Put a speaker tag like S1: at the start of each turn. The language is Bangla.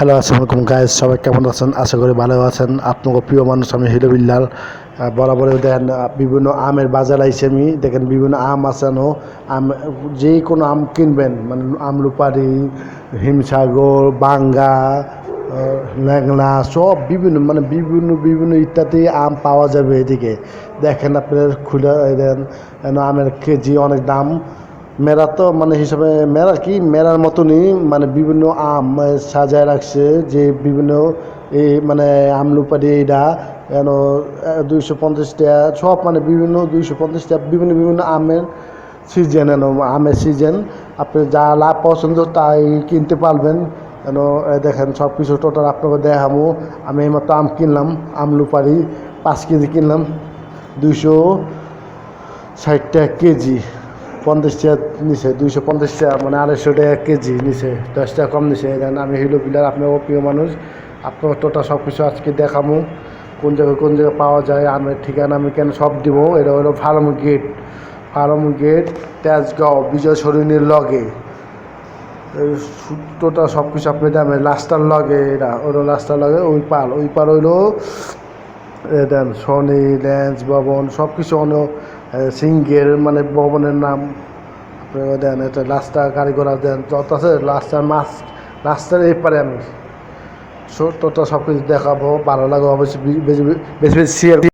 S1: হ্যালো আসসালামু আলাইকুম গাইজ সবাই কেমন আছেন? আশা করি ভালো আছেন। আপনাকে প্রিয় মানুষ আমি হিরো বিল্লাল। আহ, বরাবরই দেখেন বিভিন্ন আমের বাজার আইসে আমি। দেখেন বিভিন্ন আম আসানো আম যে কোনো আম কিনবেন মানে আমলুপারি হিমসাগর বাঙ্গা ল্যাংলা সব বিভিন্ন মানে বিভিন্ন বিভিন্ন ইত্যাদি আম পাওয়া যাবে এদিকে। দেখেন আপনার খুলে দেন আমের কেজি অনেক দাম। মেরা তো মানে হিসাবে মেরা কি? মেরার মতনই মানে বিভিন্ন আম সাজায় রাখছে যে বিভিন্ন এই মানে আমলুপাড়ি এইটা যেন দুইশো পঞ্চাশটা, সব মানে বিভিন্ন দুইশো পঞ্চাশটা বিভিন্ন বিভিন্ন আমের সিজন এন, আমের সিজন আপনি যা লাভ পছন্দ তাই কিনতে পারবেন। যেন দেখেন সব কিছু টোটাল আপনাকে দেখাবো। আমি এইমাত্র আম কিনলাম আমলুপাড়ি পাঁচ কেজি কিনলাম, দুইশো ষাট টাকা কেজি। পঞ্চাশ টাকা নিছে, দুইশো পঞ্চাশ টাকা মানে আড়াইশো টাকা কেজি নিছে, দশ টাকা কম নিছে। দেন আমি হিলো বিলার আপনার প্রিয় মানুষ আপনার টোটাল সব কিছু আজকে দেখামো, কোন জায়গায় কোন জায়গায় পাওয়া যায়, আমের ঠিকানা আমি কেন সব দিব এটা হলো farm gate farm gate, Tejgaon, বিজয় সরণির লগে। টোটা সব কিছু আপনি দামে লাস্টার লগে, এটা ওটা লাস্টার লগে, ওই পার ওই পার হইল দেন সনি, ল্যান্স ভবন সব কিছু অন্য সিঙ্গের মানে ভবনের নাম। দেন, এটা লাস্টার কারিগরা দেন যত আছে লাস্টার মাছ লাস্টার এই পারে আমি। তো সব কিছু দেখাবো, ভালো লাগে অবশ্যই, বেশি বেশি শেয়ার